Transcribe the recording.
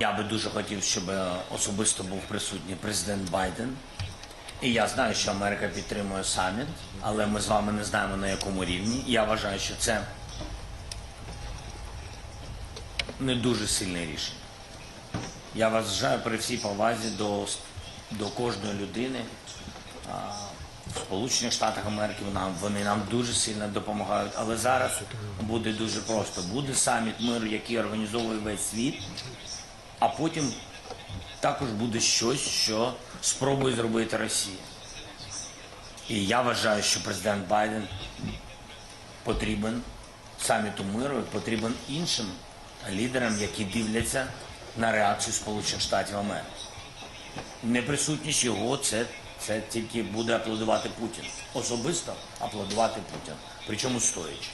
би дуже хотів, щоб е, особисто був присутній президент Байден. І я знаю, що Америка підтримує саміт, але ми з вами не знаємо на якому рівні. Я вважаю, що це не дуже сильне рішення. Я вважаю при всій повазі до, до кожної людини. а, В Сполучених Штатах Америки нам вони нам дуже сильно допомагають. Але зараз буде дуже просто. Буде саміт миру, який організовує весь світ, а потім також буде щось, що спробує зробити Росія. І я вважаю, що президент Байден потрібен саміту миру, потрібен іншим лідерам, які дивляться на реакцію Сполучених Штатів Америки. Неприсутність його це, це тільки буде аплодувати Путін. Особисто аплодувати Путін, причому стоячи.